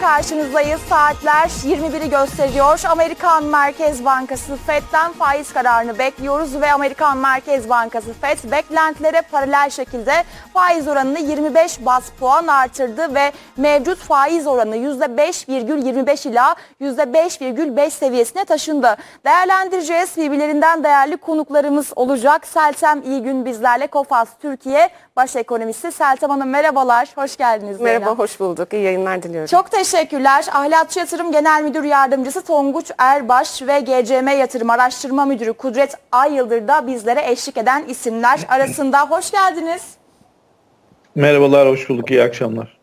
karşınızdayız. Saatler 21'i gösteriyor. Amerikan Merkez Bankası FED'den faiz kararını bekliyoruz ve Amerikan Merkez Bankası FED beklentilere paralel şekilde faiz oranını 25 bas puan artırdı ve mevcut faiz oranı %5,25 ila %5,5 seviyesine taşındı. Değerlendireceğiz. Birbirlerinden değerli konuklarımız olacak. Seltem İyi Gün bizlerle Kofas Türkiye Baş Ekonomisti. Seltem Hanım merhabalar. Hoş geldiniz. Merhaba, yayına. hoş bulduk. İyi yayınlar diliyorum. Çok teşekkürler. Ahlakçı Yatırım Genel Müdür Yardımcısı Tonguç Erbaş ve GCM Yatırım Araştırma Müdürü Kudret Ayyıldır da bizlere eşlik eden isimler arasında. Hoş geldiniz. Merhabalar, hoş bulduk. İyi akşamlar.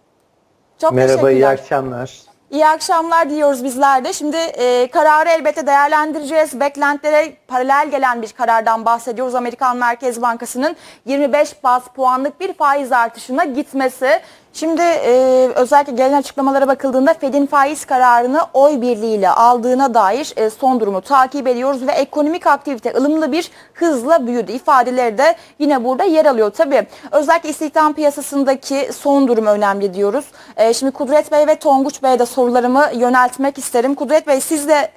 Çok Merhaba, iyi akşamlar. İyi akşamlar diliyoruz bizler de. Şimdi e, kararı elbette değerlendireceğiz. Beklentilere paralel gelen bir karardan bahsediyoruz. Amerikan Merkez Bankası'nın 25 bas puanlık bir faiz artışına gitmesi. Şimdi e, özellikle gelen açıklamalara bakıldığında Fed'in faiz kararını oy birliğiyle aldığına dair e, son durumu takip ediyoruz ve ekonomik aktivite ılımlı bir hızla büyüdü. İfadeleri de yine burada yer alıyor. Tabii özellikle istihdam piyasasındaki son durum önemli diyoruz. E, şimdi Kudret Bey ve Tonguç Bey'e de sorularımı yöneltmek isterim. Kudret Bey siz de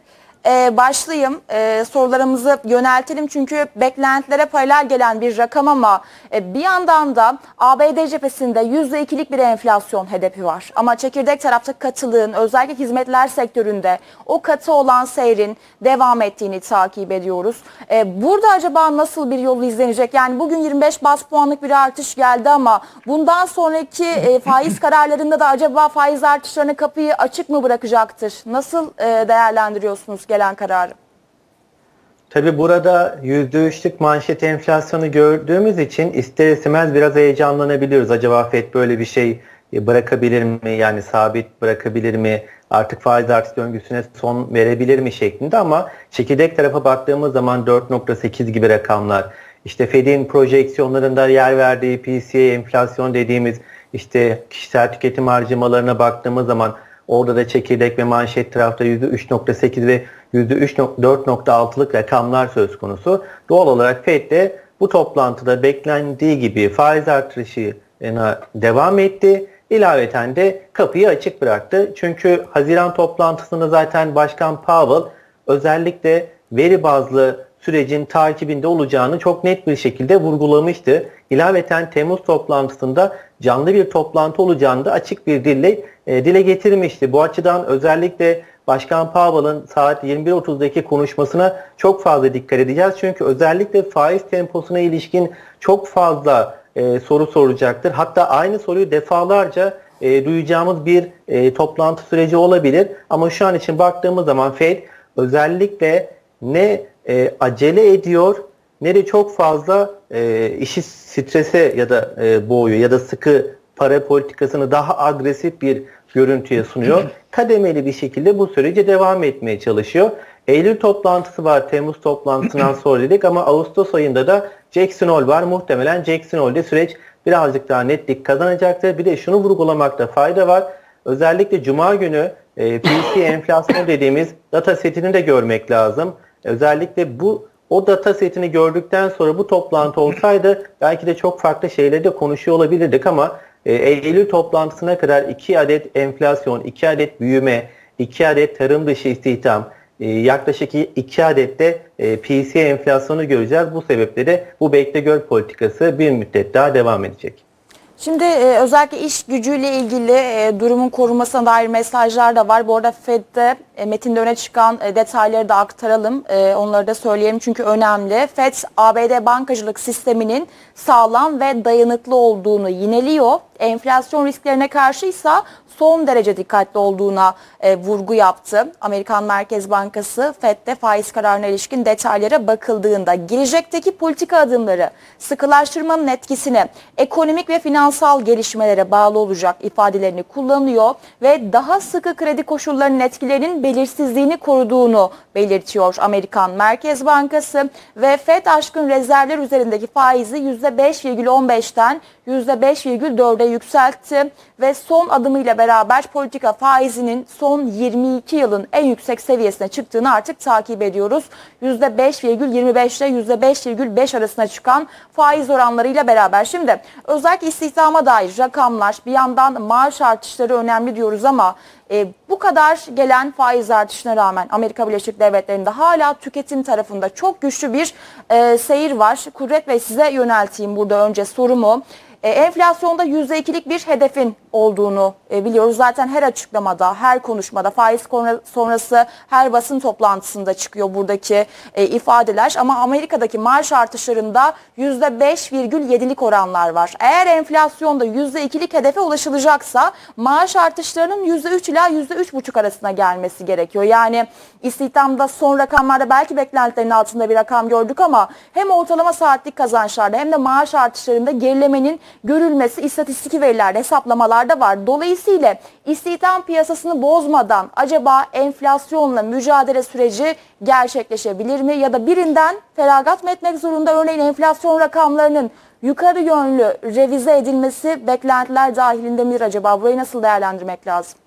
ee, başlayayım. Ee, sorularımızı yöneltelim çünkü beklentilere paralel gelen bir rakam ama e, bir yandan da ABD cephesinde %2'lik bir enflasyon hedefi var. Ama çekirdek tarafta katılığın özellikle hizmetler sektöründe o katı olan seyrin devam ettiğini takip ediyoruz. Ee, burada acaba nasıl bir yol izlenecek? Yani bugün 25 bas puanlık bir artış geldi ama bundan sonraki e, faiz kararlarında da acaba faiz artışlarına kapıyı açık mı bırakacaktır? Nasıl e, değerlendiriyorsunuz gelen kararı? Tabi burada %3'lük manşet enflasyonu gördüğümüz için ister istemez biraz heyecanlanabiliyoruz. Acaba FED böyle bir şey bırakabilir mi? Yani sabit bırakabilir mi? Artık faiz artış döngüsüne son verebilir mi şeklinde ama çekirdek tarafa baktığımız zaman 4.8 gibi rakamlar. İşte Fed'in projeksiyonlarında yer verdiği PCE enflasyon dediğimiz işte kişisel tüketim harcamalarına baktığımız zaman Orada da çekirdek ve manşet tarafta %3.8 ve %4.6'lık rakamlar söz konusu. Doğal olarak FED de bu toplantıda beklendiği gibi faiz artışına devam etti. İlaveten de kapıyı açık bıraktı. Çünkü Haziran toplantısında zaten Başkan Powell özellikle veri bazlı sürecin takibinde olacağını çok net bir şekilde vurgulamıştı. İlaveten Temmuz toplantısında canlı bir toplantı olacağını da açık bir dille e, dile getirmişti. Bu açıdan özellikle Başkan Powell'ın saat 21.30'daki konuşmasına çok fazla dikkat edeceğiz. Çünkü özellikle faiz temposuna ilişkin çok fazla e, soru soracaktır. Hatta aynı soruyu defalarca e, duyacağımız bir e, toplantı süreci olabilir. Ama şu an için baktığımız zaman Fed özellikle ne e, acele ediyor ne de çok fazla e, işi strese ya da e, boğuyor ya da sıkı para politikasını daha agresif bir görüntüye sunuyor. Kademeli bir şekilde bu sürece devam etmeye çalışıyor. Eylül toplantısı var Temmuz toplantısından sonra dedik ama Ağustos ayında da Jackson Hole var. Muhtemelen Jackson Hole'de süreç birazcık daha netlik kazanacaktır. Bir de şunu vurgulamakta fayda var. Özellikle Cuma günü e, PC enflasyon dediğimiz data setini de görmek lazım. Özellikle bu o data setini gördükten sonra bu toplantı olsaydı belki de çok farklı şeyleri de konuşuyor olabilirdik ama e, Eylül toplantısına kadar 2 adet enflasyon, 2 adet büyüme, 2 adet tarım dışı istihdam, e, yaklaşık 2 adet de e, PC enflasyonu göreceğiz. Bu sebeple de bu bekle gör politikası bir müddet daha devam edecek. Şimdi e, özellikle iş gücüyle ilgili e, durumun korunmasına dair mesajlar da var. Bu arada FED'de e, metinde öne çıkan e, detayları da aktaralım. E, onları da söyleyelim çünkü önemli. FED ABD bankacılık sisteminin sağlam ve dayanıklı olduğunu yineliyor. Enflasyon risklerine karşıysa son derece dikkatli olduğuna e, vurgu yaptı. Amerikan Merkez Bankası FED'de faiz kararına ilişkin detaylara bakıldığında gelecekteki politika adımları sıkılaştırmanın etkisine ekonomik ve finansal gelişmelere bağlı olacak ifadelerini kullanıyor ve daha sıkı kredi koşullarının etkilerinin belirsizliğini koruduğunu belirtiyor Amerikan Merkez Bankası ve FED aşkın rezervler üzerindeki faizi %5,15'ten %5,4'e yükseltti ve son adımıyla beraber politika faizinin son 22 yılın en yüksek seviyesine çıktığını artık takip ediyoruz. %5,25 ile %5,5 arasına çıkan faiz oranlarıyla beraber. Şimdi özellikle istihdama dair rakamlar bir yandan maaş artışları önemli diyoruz ama e, bu kadar gelen faiz artışına rağmen Amerika Birleşik Devletleri'nde hala tüketim tarafında çok güçlü bir e, seyir var. Kudret Bey size yönelteyim burada önce sorumu. E, enflasyonda %2'lik bir hedefin olduğunu e, biliyoruz. Zaten her açıklamada, her konuşmada, faiz sonrası her basın toplantısında çıkıyor buradaki e, ifadeler. Ama Amerika'daki maaş artışlarında %5,7'lik oranlar var. Eğer enflasyonda %2'lik hedefe ulaşılacaksa maaş artışlarının %3 ila %3,5 arasına gelmesi gerekiyor. Yani istihdamda son rakamlarda belki beklentilerin altında bir rakam gördük ama hem ortalama saatlik kazançlarda hem de maaş artışlarında gerilemenin görülmesi istatistik verilerde, hesaplamalarda var. Dolayısıyla istihdam piyasasını bozmadan acaba enflasyonla mücadele süreci gerçekleşebilir mi? Ya da birinden feragat mı etmek zorunda? Örneğin enflasyon rakamlarının yukarı yönlü revize edilmesi beklentiler dahilinde midir acaba? Burayı nasıl değerlendirmek lazım?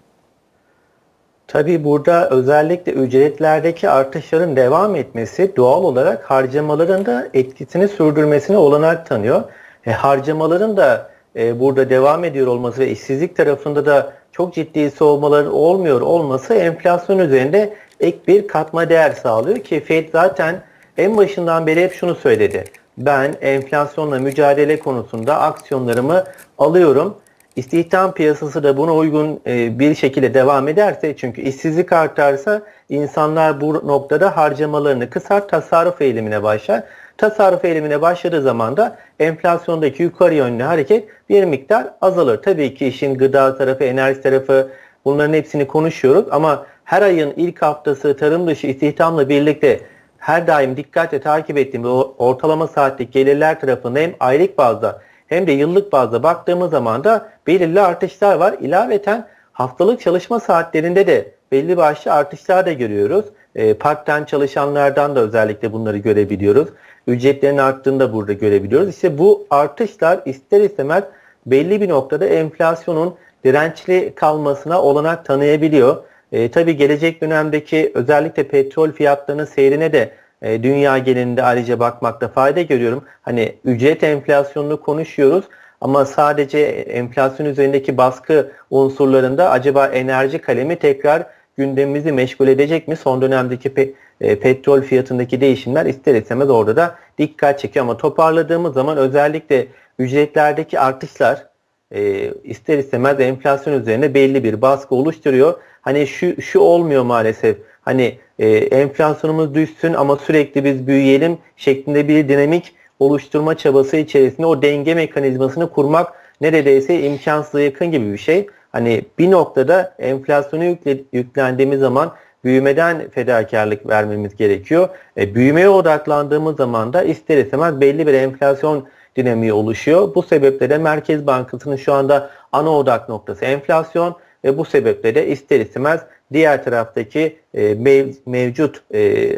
Tabii burada özellikle ücretlerdeki artışların devam etmesi doğal olarak harcamaların da etkisini sürdürmesine olanak tanıyor. E, harcamaların da e, burada devam ediyor olması ve işsizlik tarafında da çok ciddi soğumaların olmuyor olması enflasyon üzerinde ek bir katma değer sağlıyor ki Fed zaten en başından beri hep şunu söyledi. Ben enflasyonla mücadele konusunda aksiyonlarımı alıyorum. İstihdam piyasası da buna uygun e, bir şekilde devam ederse çünkü işsizlik artarsa insanlar bu noktada harcamalarını kısar tasarruf eğilimine başlar. Tasarruf eğilimine başladığı zaman da enflasyondaki yukarı yönlü hareket bir miktar azalır. Tabii ki işin gıda tarafı, enerji tarafı bunların hepsini konuşuyoruz ama her ayın ilk haftası tarım dışı istihdamla birlikte her daim dikkatle takip ettiğim o ortalama saatlik gelirler tarafında hem aylık bazda hem de yıllık bazda baktığımız zaman da belirli artışlar var. İlaveten haftalık çalışma saatlerinde de belli başlı artışlar da görüyoruz. E, part-time çalışanlardan da özellikle bunları görebiliyoruz. Ücretlerin arttığını da burada görebiliyoruz. İşte bu artışlar ister istemez belli bir noktada enflasyonun dirençli kalmasına olanak tanıyabiliyor. E, tabii gelecek dönemdeki özellikle petrol fiyatlarının seyrine de e, dünya genelinde ayrıca bakmakta fayda görüyorum. Hani ücret enflasyonunu konuşuyoruz ama sadece enflasyon üzerindeki baskı unsurlarında acaba enerji kalemi tekrar gündemimizi meşgul edecek mi? Son dönemdeki pe- e, petrol fiyatındaki değişimler ister istemez orada da dikkat çekiyor ama toparladığımız zaman özellikle ücretlerdeki artışlar e, ister istemez enflasyon üzerine belli bir baskı oluşturuyor. Hani şu şu olmuyor maalesef. Hani e, enflasyonumuz düşsün ama sürekli biz büyüyelim şeklinde bir dinamik oluşturma çabası içerisinde o denge mekanizmasını kurmak neredeyse imkansıza yakın gibi bir şey. Hani bir noktada enflasyonu yükle, yüklendiğimiz zaman büyümeden fedakarlık vermemiz gerekiyor. E, büyümeye odaklandığımız zaman da ister istemez belli bir enflasyon dinamiği oluşuyor. Bu sebeple de Merkez Bankası'nın şu anda ana odak noktası enflasyon ve bu sebeple de ister istemez diğer taraftaki e, mev, mevcut e,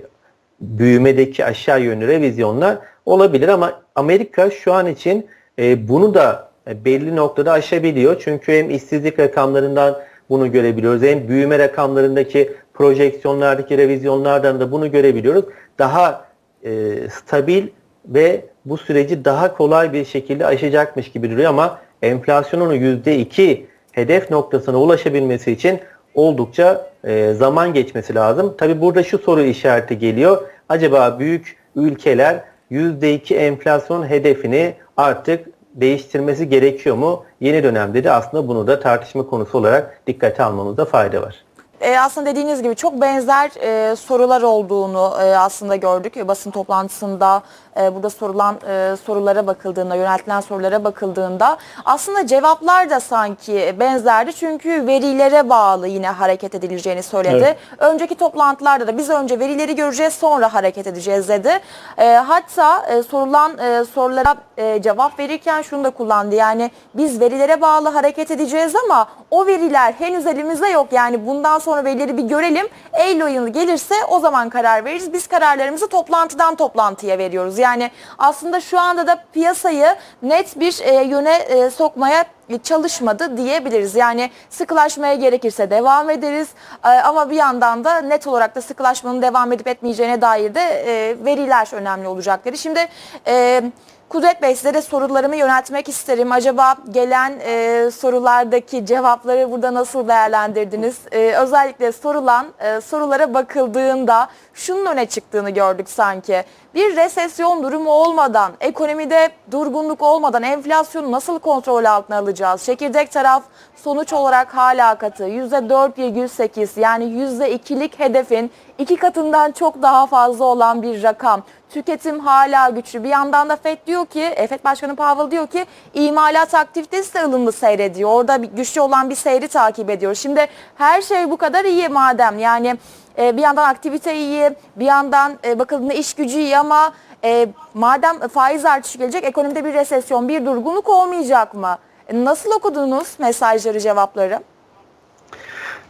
büyümedeki aşağı yönlü revizyonlar olabilir ama Amerika şu an için e, bunu da belli noktada aşabiliyor. Çünkü hem işsizlik rakamlarından bunu görebiliyoruz hem büyüme rakamlarındaki projeksiyonlardaki revizyonlardan da bunu görebiliyoruz. Daha e, stabil ve bu süreci daha kolay bir şekilde aşacakmış gibi duruyor ama enflasyonun %2 hedef noktasına ulaşabilmesi için oldukça e, zaman geçmesi lazım. Tabi burada şu soru işareti geliyor. Acaba büyük ülkeler %2 enflasyon hedefini artık değiştirmesi gerekiyor mu? Yeni dönemde de aslında bunu da tartışma konusu olarak dikkate almamızda fayda var. E, aslında dediğiniz gibi çok benzer e, sorular olduğunu e, aslında gördük e, basın toplantısında e, burada sorulan e, sorulara bakıldığında yöneltilen sorulara bakıldığında aslında cevaplar da sanki benzerdi çünkü verilere bağlı yine hareket edileceğini söyledi. Evet. Önceki toplantılarda da biz önce verileri göreceğiz sonra hareket edeceğiz dedi. E, hatta e, sorulan e, sorulara e, cevap verirken şunu da kullandı yani biz verilere bağlı hareket edeceğiz ama o veriler henüz elimizde yok yani bundan sonra verileri bir görelim. Eylül ayı gelirse o zaman karar veririz. Biz kararlarımızı toplantıdan toplantıya veriyoruz. Yani aslında şu anda da piyasayı net bir e, yöne e, sokmaya çalışmadı diyebiliriz. Yani sıkılaşmaya gerekirse devam ederiz E, ama bir yandan da net olarak da sıkılaşmanın devam edip etmeyeceğine dair de e, veriler önemli olacaktır. Şimdi e, Kudret Bey size de sorularımı yöneltmek isterim. Acaba gelen e, sorulardaki cevapları burada nasıl değerlendirdiniz? E, özellikle sorulan e, sorulara bakıldığında şunun öne çıktığını gördük sanki. Bir resesyon durumu olmadan, ekonomide durgunluk olmadan enflasyonu nasıl kontrol altına alacağız? Çekirdek taraf sonuç olarak hala katı. %4,8 yani %2'lik hedefin iki katından çok daha fazla olan bir rakam. Tüketim hala güçlü. Bir yandan da FED diyor ki, e, FED Başkanı Powell diyor ki imalat aktivitesi de ılımlı seyrediyor. Orada güçlü olan bir seyri takip ediyor. Şimdi her şey bu kadar iyi madem yani e, bir yandan aktivite iyi, bir yandan e, bakıldığında iş gücü iyi ama e, madem faiz artışı gelecek ekonomide bir resesyon, bir durgunluk olmayacak mı? E, Nasıl okudunuz mesajları, cevapları?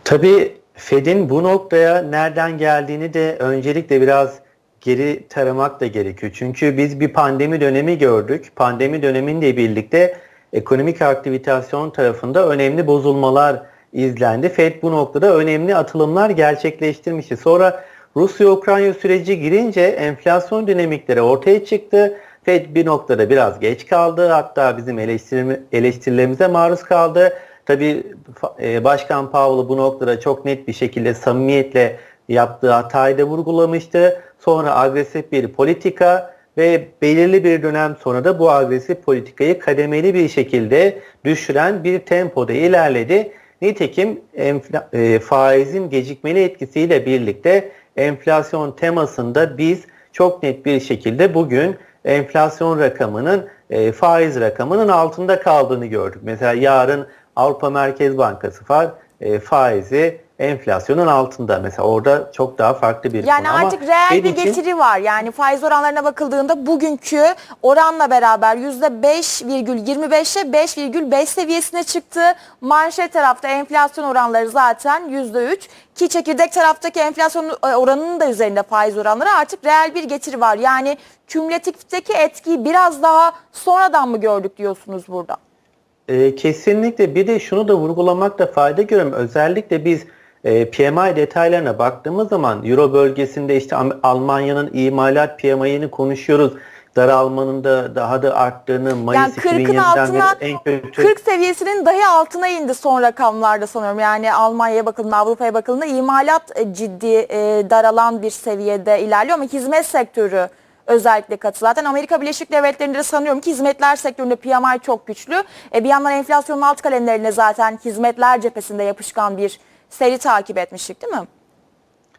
Tabii Fed'in bu noktaya nereden geldiğini de öncelikle biraz geri taramak da gerekiyor. Çünkü biz bir pandemi dönemi gördük. Pandemi dönemiyle birlikte ekonomik aktivitasyon tarafında önemli bozulmalar izlendi. Fed bu noktada önemli atılımlar gerçekleştirmişti. Sonra Rusya-Ukrayna süreci girince enflasyon dinamikleri ortaya çıktı. Fed bir noktada biraz geç kaldı. Hatta bizim eleştirilerimize maruz kaldı. Tabii e, Başkan Powell bu noktada çok net bir şekilde samimiyetle yaptığı hatayı da vurgulamıştı. Sonra agresif bir politika ve belirli bir dönem sonra da bu agresif politikayı kademeli bir şekilde düşüren bir tempoda ilerledi. Nitekim enfla- e, faizin gecikmeli etkisiyle birlikte enflasyon temasında biz çok net bir şekilde bugün enflasyon rakamının e, faiz rakamının altında kaldığını gördük. Mesela yarın Avrupa Merkez Bankası fa, e, faizi enflasyonun altında. Mesela orada çok daha farklı bir Yani konu ama artık reel bir için- getiri var. Yani faiz oranlarına bakıldığında bugünkü oranla beraber %5,25'e 5,5 seviyesine çıktı. Manşet tarafta enflasyon oranları zaten %3 ki çekirdek taraftaki enflasyon e, oranının da üzerinde faiz oranları artık reel bir getiri var. Yani kümülatifteki etkiyi biraz daha sonradan mı gördük diyorsunuz burada? E, kesinlikle bir de şunu da vurgulamakta fayda görüyorum. Özellikle biz e, PMI detaylarına baktığımız zaman Euro bölgesinde işte Almanya'nın imalat PMI'ini konuşuyoruz. Daralmanın da daha da arttığını Mayıs Yani 40'ın 2020'den altına en kötü 40 seviyesinin dahi altına indi son rakamlarda sanıyorum. Yani Almanya'ya bakıldığında, Avrupa'ya bakıldığında imalat e, ciddi e, daralan bir seviyede ilerliyor ama hizmet sektörü özellikle katı. Zaten Amerika Birleşik Devletleri'nde de sanıyorum ki hizmetler sektöründe PMI çok güçlü. E, bir yandan enflasyonun alt kalemlerine zaten hizmetler cephesinde yapışkan bir seri takip etmiştik değil mi?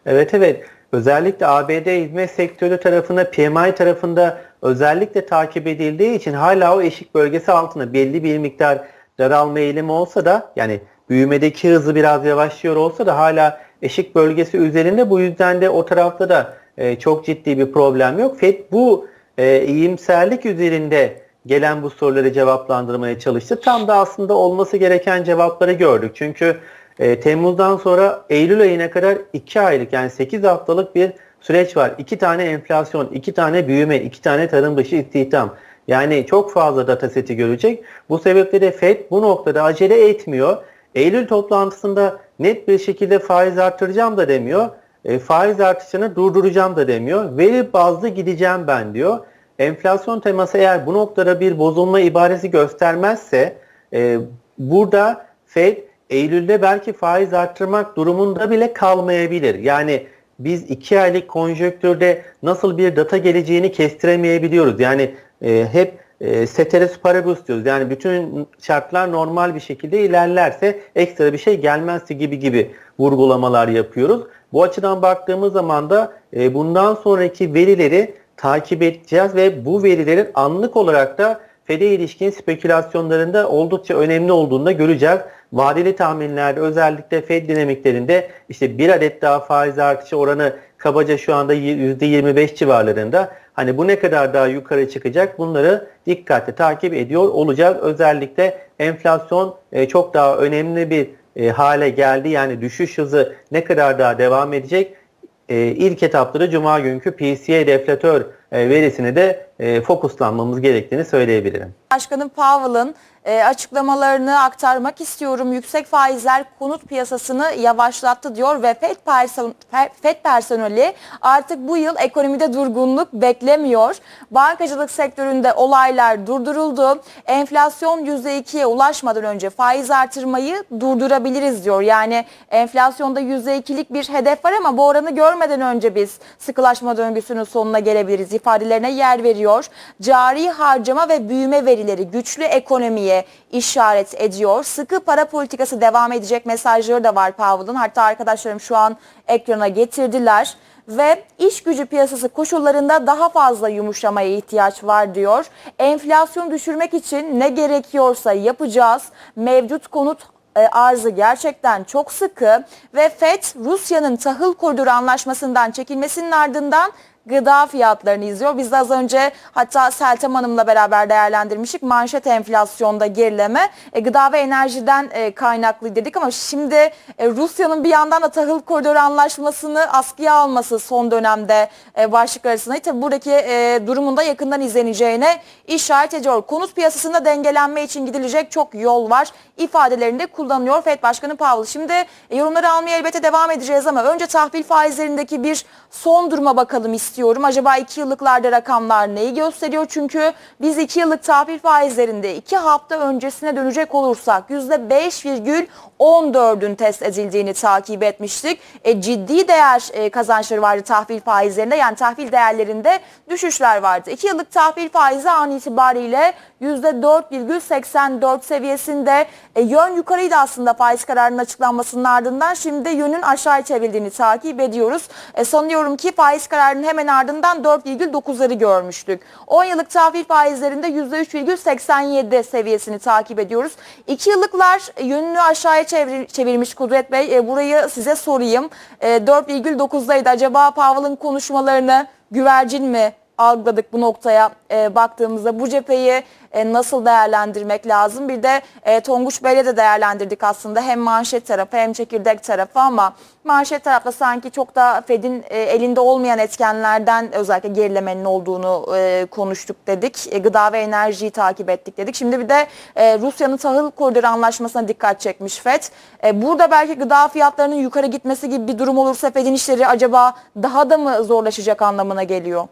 Evet evet. Özellikle ABD hizmet sektörü tarafında PMI tarafında özellikle takip edildiği için hala o eşik bölgesi altında belli bir miktar daralma eğilimi olsa da yani büyümedeki hızı biraz yavaşlıyor olsa da hala eşik bölgesi üzerinde bu yüzden de o tarafta da e, çok ciddi bir problem yok. FED bu e, iyimserlik üzerinde gelen bu soruları cevaplandırmaya çalıştı. Tam da aslında olması gereken cevapları gördük. Çünkü e, Temmuz'dan sonra Eylül ayına kadar 2 aylık yani 8 haftalık bir süreç var. 2 tane enflasyon, 2 tane büyüme, 2 tane tarım dışı istihdam. Yani çok fazla data seti görecek. Bu sebeple de FED bu noktada acele etmiyor. Eylül toplantısında net bir şekilde faiz artıracağım da demiyor. E, faiz artışını durduracağım da demiyor. Veri bazlı gideceğim ben diyor. Enflasyon teması eğer bu noktada bir bozulma ibaresi göstermezse e, burada Fed Eylül'de belki faiz arttırmak durumunda bile kalmayabilir. Yani biz iki aylık konjöktürde nasıl bir data geleceğini kestiremeyebiliyoruz. Yani e, hep e, ceteris paribus diyoruz. Yani bütün şartlar normal bir şekilde ilerlerse ekstra bir şey gelmezse gibi gibi vurgulamalar yapıyoruz. Bu açıdan baktığımız zaman da e, bundan sonraki verileri takip edeceğiz ve bu verilerin anlık olarak da FED'e ilişkin spekülasyonlarında oldukça önemli olduğunu da göreceğiz. Vadeli tahminlerde özellikle FED dinamiklerinde işte bir adet daha faiz artışı oranı kabaca şu anda %25 civarlarında. Hani bu ne kadar daha yukarı çıkacak bunları dikkatle takip ediyor olacağız. Özellikle enflasyon e, çok daha önemli bir e, hale geldi. Yani düşüş hızı ne kadar daha devam edecek? E, ilk etapta da Cuma günkü PCE deflatör verisine de e, fokuslanmamız gerektiğini söyleyebilirim. Başkanı Powell'ın e, açıklamalarını aktarmak istiyorum. Yüksek faizler konut piyasasını yavaşlattı diyor ve FED, person- Fe- FED personeli artık bu yıl ekonomide durgunluk beklemiyor. Bankacılık sektöründe olaylar durduruldu. Enflasyon %2'ye ulaşmadan önce faiz artırmayı durdurabiliriz diyor. Yani enflasyonda %2'lik bir hedef var ama bu oranı görmeden önce biz sıkılaşma döngüsünün sonuna gelebiliriz ifadelerine yer veriyor. Cari harcama ve büyüme verileri güçlü ekonomiye işaret ediyor. Sıkı para politikası devam edecek mesajları da var Powell'ın. Hatta arkadaşlarım şu an ekrana getirdiler ve iş gücü piyasası koşullarında daha fazla yumuşamaya ihtiyaç var diyor. Enflasyon düşürmek için ne gerekiyorsa yapacağız. Mevcut konut e, arzı gerçekten çok sıkı ve FED Rusya'nın tahıl koridoru anlaşmasından çekilmesinin ardından gıda fiyatlarını izliyor. Biz de az önce hatta Seltem Hanım'la beraber değerlendirmiştik. Manşet enflasyonda gerileme e, gıda ve enerjiden e, kaynaklı dedik ama şimdi e, Rusya'nın bir yandan da tahıl koridoru anlaşmasını askıya alması son dönemde e, başlık arasında. Tabii buradaki e, durumun da yakından izleneceğine işaret ediyor. Konut piyasasında dengelenme için gidilecek çok yol var ifadelerinde kullanıyor FED Başkanı Powell. Şimdi e, yorumları almaya elbette devam edeceğiz ama önce tahvil faizlerindeki bir son duruma bakalım istiyorum. Acaba 2 yıllıklarda rakamlar neyi gösteriyor? Çünkü biz 2 yıllık tahvil faizlerinde 2 hafta öncesine dönecek olursak %5,14'ün test edildiğini takip etmiştik. E, ciddi değer e, kazançları vardı tahvil faizlerinde yani tahvil değerlerinde düşüşler vardı. 2 yıllık tahvil faizi an itibariyle %4,84 seviyesinde e, yön yukarıydı aslında faiz kararının açıklanmasının ardından. Şimdi yönün aşağı çevrildiğini takip ediyoruz. E, sanıyorum ki faiz kararının hemen ardından 4,9'ları görmüştük. 10 yıllık tahvil faizlerinde %3,87 seviyesini takip ediyoruz. 2 yıllıklar e, yönünü aşağıya çevir, çevirmiş Kudret Bey. E, burayı size sorayım. E, 4,9'daydı. Acaba Powell'ın konuşmalarını güvercin mi algıladık bu noktaya e, baktığımızda bu cepheyi e, nasıl değerlendirmek lazım? Bir de e, Tonguç Bey'le de değerlendirdik aslında hem manşet tarafı hem çekirdek tarafı ama manşet tarafta sanki çok da Fed'in e, elinde olmayan etkenlerden özellikle gerilemenin olduğunu e, konuştuk dedik. E, gıda ve enerjiyi takip ettik dedik. Şimdi bir de e, Rusya'nın tahıl koridoru anlaşmasına dikkat çekmiş Fed. E, burada belki gıda fiyatlarının yukarı gitmesi gibi bir durum olursa Fed'in işleri acaba daha da mı zorlaşacak anlamına geliyor?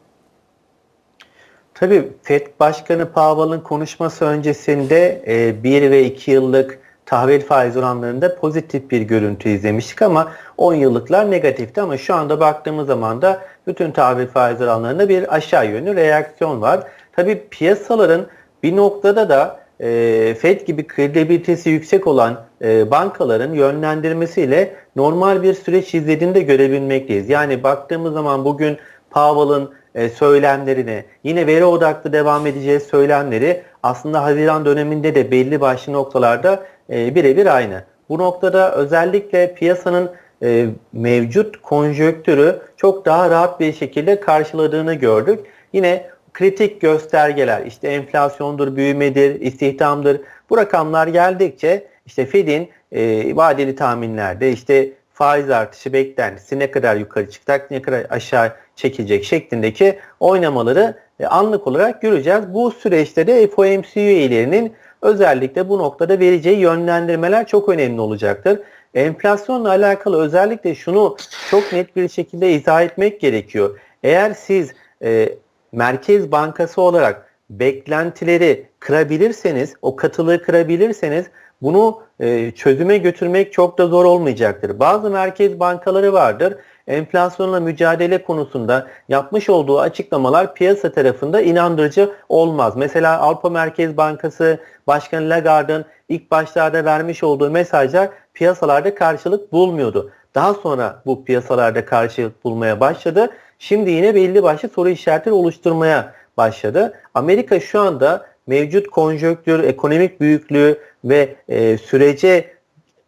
Tabii FED Başkanı Powell'ın konuşması öncesinde 1 ve 2 yıllık tahvil faiz oranlarında pozitif bir görüntü izlemiştik ama 10 yıllıklar negatifti ama şu anda baktığımız zaman da bütün tahvil faiz oranlarında bir aşağı yönlü reaksiyon var. Tabii piyasaların bir noktada da e, FED gibi kredibilitesi yüksek olan e, bankaların yönlendirmesiyle normal bir süreç izlediğini de görebilmekteyiz. Yani baktığımız zaman bugün Powell'ın e, söylemlerini, yine veri odaklı devam edeceğiz söylemleri aslında Haziran döneminde de belli başlı noktalarda e, birebir aynı. Bu noktada özellikle piyasanın e, mevcut konjöktürü çok daha rahat bir şekilde karşıladığını gördük. Yine kritik göstergeler işte enflasyondur, büyümedir, istihdamdır bu rakamlar geldikçe işte Fed'in e, vadeli tahminlerde işte faiz artışı beklentisi ne kadar yukarı çıkacak ne kadar aşağı çekilecek şeklindeki oynamaları e, anlık olarak göreceğiz. Bu süreçte de FOMC üyelerinin özellikle bu noktada vereceği yönlendirmeler çok önemli olacaktır. Enflasyonla alakalı özellikle şunu çok net bir şekilde izah etmek gerekiyor. Eğer siz e, Merkez Bankası olarak beklentileri kırabilirseniz, o katılığı kırabilirseniz bunu e, çözüme götürmek çok da zor olmayacaktır. Bazı merkez bankaları vardır. Enflasyonla mücadele konusunda yapmış olduğu açıklamalar piyasa tarafında inandırıcı olmaz. Mesela Avrupa Merkez Bankası Başkanı Lagarde'ın ilk başlarda vermiş olduğu mesajlar piyasalarda karşılık bulmuyordu. Daha sonra bu piyasalarda karşılık bulmaya başladı. Şimdi yine belli başlı soru işaretleri oluşturmaya başladı. Amerika şu anda mevcut konjonktür, ekonomik büyüklüğü ve e, sürece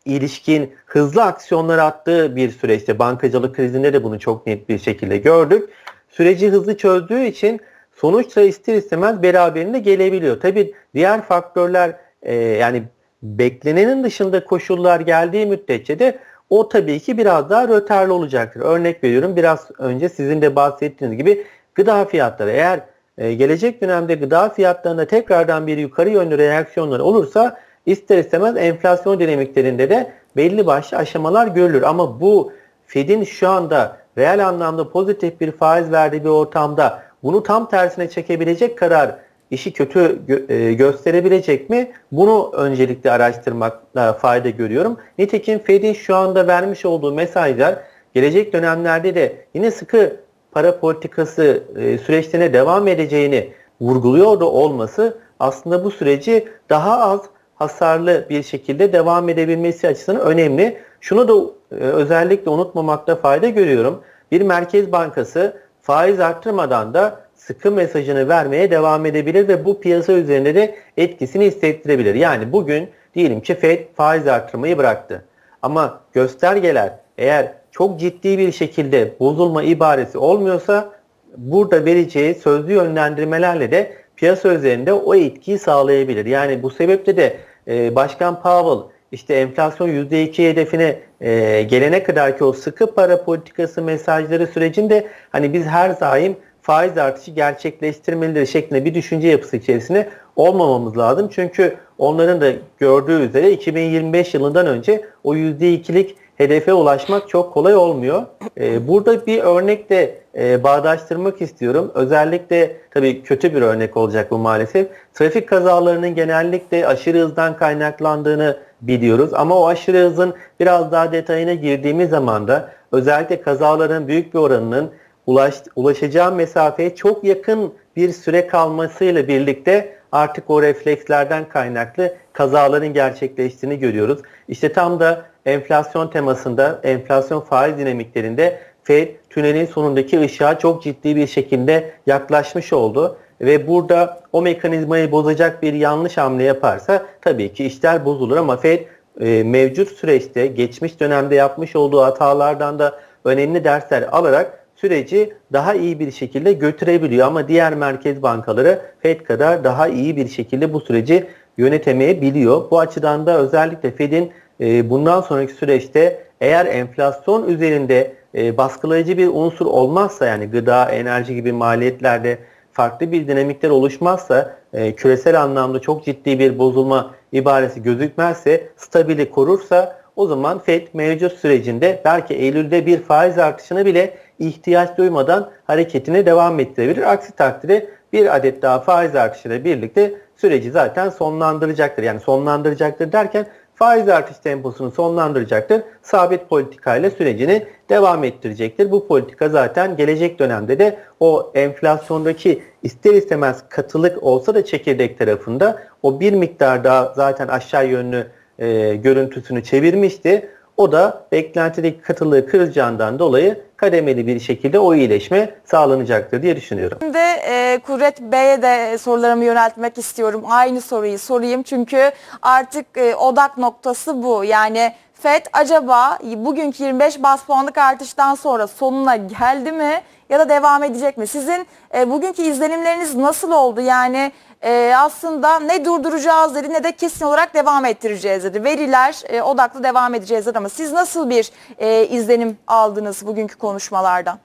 ilişkin hızlı aksiyonlar attığı bir süreçte bankacılık krizinde de bunu çok net bir şekilde gördük. Süreci hızlı çözdüğü için sonuçta ister istemez beraberinde gelebiliyor. Tabi diğer faktörler e, yani beklenenin dışında koşullar geldiği müddetçe de o tabii ki biraz daha rötarlı olacaktır. Örnek veriyorum biraz önce sizin de bahsettiğiniz gibi Gıda fiyatları eğer e, gelecek dönemde gıda fiyatlarında tekrardan bir yukarı yönlü reaksiyonlar olursa ister istemez enflasyon dinamiklerinde de belli başlı aşamalar görülür. Ama bu Fed'in şu anda reel anlamda pozitif bir faiz verdiği bir ortamda bunu tam tersine çekebilecek kadar işi kötü e, gösterebilecek mi? Bunu öncelikle araştırmakta fayda görüyorum. Nitekim Fed'in şu anda vermiş olduğu mesajlar gelecek dönemlerde de yine sıkı para politikası e, süreçlerine devam edeceğini vurguluyor da olması aslında bu süreci daha az hasarlı bir şekilde devam edebilmesi açısından önemli. Şunu da e, özellikle unutmamakta fayda görüyorum. Bir merkez bankası faiz arttırmadan da sıkı mesajını vermeye devam edebilir ve bu piyasa üzerinde de etkisini hissettirebilir. Yani bugün diyelim ki Fed faiz arttırmayı bıraktı. Ama göstergeler eğer çok ciddi bir şekilde bozulma ibaresi olmuyorsa burada vereceği sözlü yönlendirmelerle de piyasa üzerinde o etkiyi sağlayabilir. Yani bu sebeple de e, Başkan Powell işte enflasyon %2 hedefine e, gelene kadar ki o sıkı para politikası mesajları sürecinde hani biz her daim faiz artışı gerçekleştirmelidir şeklinde bir düşünce yapısı içerisine olmamamız lazım. Çünkü onların da gördüğü üzere 2025 yılından önce o %2'lik hedefe ulaşmak çok kolay olmuyor. Ee, burada bir örnekle e, bağdaştırmak istiyorum. Özellikle tabii kötü bir örnek olacak bu maalesef. Trafik kazalarının genellikle aşırı hızdan kaynaklandığını biliyoruz. Ama o aşırı hızın biraz daha detayına girdiğimiz zaman da özellikle kazaların büyük bir oranının ulaş, ulaşacağı mesafeye çok yakın bir süre kalmasıyla birlikte artık o reflekslerden kaynaklı kazaların gerçekleştiğini görüyoruz. İşte tam da enflasyon temasında, enflasyon faiz dinamiklerinde Fed tünelin sonundaki ışığa çok ciddi bir şekilde yaklaşmış oldu. Ve burada o mekanizmayı bozacak bir yanlış hamle yaparsa tabii ki işler bozulur ama Fed e, mevcut süreçte geçmiş dönemde yapmış olduğu hatalardan da önemli dersler alarak süreci daha iyi bir şekilde götürebiliyor. Ama diğer merkez bankaları Fed kadar daha iyi bir şekilde bu süreci yönetemeyebiliyor. Bu açıdan da özellikle Fed'in e, bundan sonraki süreçte eğer enflasyon üzerinde e, baskılayıcı bir unsur olmazsa yani gıda, enerji gibi maliyetlerde farklı bir dinamikler oluşmazsa, e, küresel anlamda çok ciddi bir bozulma ibaresi gözükmezse, stabili korursa o zaman FED mevcut sürecinde belki Eylül'de bir faiz artışına bile ihtiyaç duymadan hareketine devam ettirebilir. Aksi takdirde bir adet daha faiz artışıyla birlikte süreci zaten sonlandıracaktır. Yani sonlandıracaktır derken faiz artış temposunu sonlandıracaktır. Sabit politikayla sürecini devam ettirecektir. Bu politika zaten gelecek dönemde de o enflasyondaki ister istemez katılık olsa da çekirdek tarafında o bir miktar daha zaten aşağı yönlü e, görüntüsünü çevirmişti. O da beklentideki katılığı kıracağından dolayı kademeli bir şekilde o iyileşme sağlanacaktır diye düşünüyorum. Şimdi e, Kudret Bey'e de sorularımı yöneltmek istiyorum. Aynı soruyu sorayım çünkü artık e, odak noktası bu. Yani FED acaba bugünkü 25 bas puanlık artıştan sonra sonuna geldi mi ya da devam edecek mi? Sizin e, bugünkü izlenimleriniz nasıl oldu? Yani e, aslında ne durduracağız dedi ne de kesin olarak devam ettireceğiz dedi. Veriler e, odaklı devam edeceğiz dedi ama siz nasıl bir e, izlenim aldınız bugünkü konuşmalardan?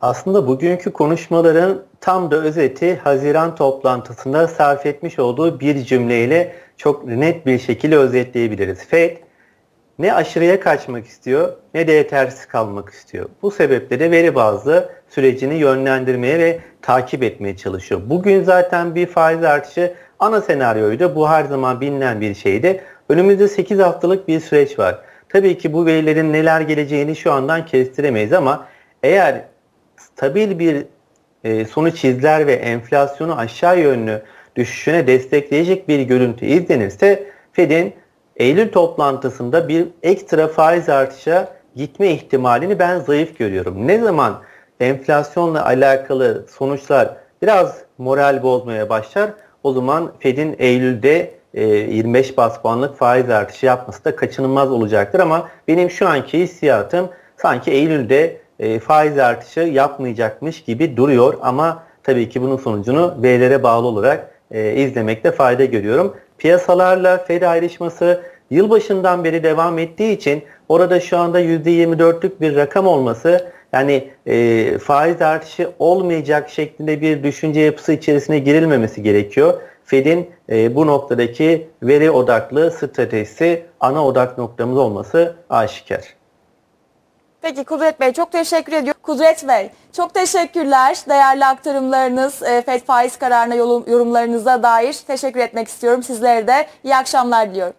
Aslında bugünkü konuşmaların tam da özeti Haziran toplantısında sarf etmiş olduğu bir cümleyle çok net bir şekilde özetleyebiliriz. Fed ne aşırıya kaçmak istiyor ne de yetersiz kalmak istiyor. Bu sebeple de veri bazlı sürecini yönlendirmeye ve takip etmeye çalışıyor. Bugün zaten bir faiz artışı ana senaryoydu. Bu her zaman bilinen bir şeydi. Önümüzde 8 haftalık bir süreç var. Tabii ki bu verilerin neler geleceğini şu andan kestiremeyiz ama eğer stabil bir e, sonuç izler ve enflasyonu aşağı yönlü düşüşüne destekleyecek bir görüntü izlenirse Fed'in Eylül toplantısında bir ekstra faiz artışa gitme ihtimalini ben zayıf görüyorum. Ne zaman enflasyonla alakalı sonuçlar biraz moral bozmaya başlar o zaman Fed'in Eylül'de e, 25 bas puanlık faiz artışı yapması da kaçınılmaz olacaktır ama benim şu anki hissiyatım sanki Eylül'de e, faiz artışı yapmayacakmış gibi duruyor ama tabii ki bunun sonucunu verilere bağlı olarak e, izlemekte fayda görüyorum. Piyasalarla Fed ayrışması yılbaşından beri devam ettiği için orada şu anda %24'lük bir rakam olması Yani e, faiz artışı olmayacak şeklinde bir düşünce yapısı içerisine girilmemesi gerekiyor. Fed'in e, bu noktadaki veri odaklı stratejisi ana odak noktamız olması aşikar. Peki Kudret Bey çok teşekkür ediyorum. Kudret Bey çok teşekkürler. Değerli aktarımlarınız, e, FED faiz kararına yorum- yorumlarınıza dair teşekkür etmek istiyorum. Sizlere de iyi akşamlar diliyorum.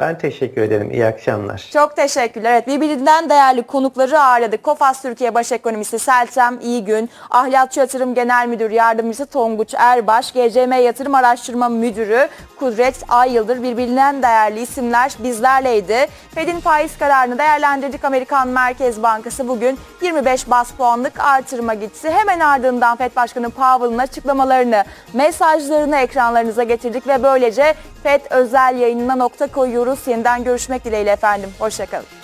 Ben teşekkür ederim. İyi akşamlar. Çok teşekkürler. Evet birbirinden değerli konukları ağırladık. Kofas Türkiye Baş Ekonomisti Seltem İyigün, Ahlakçı Yatırım Genel Müdür Yardımcısı Tonguç Erbaş, GCM Yatırım Araştırma Müdürü Kudret Ayyıldır birbirinden değerli isimler bizlerleydi. Fed'in faiz kararını değerlendirdik. Amerikan Merkez Bankası bugün 25 bas puanlık artırıma gitti. Hemen ardından Fed Başkanı Powell'ın açıklamalarını, mesajlarını ekranlarınıza getirdik ve böylece Fed özel yayınına nokta koyuyoruz. Yeniden görüşmek dileğiyle efendim. Hoşçakalın.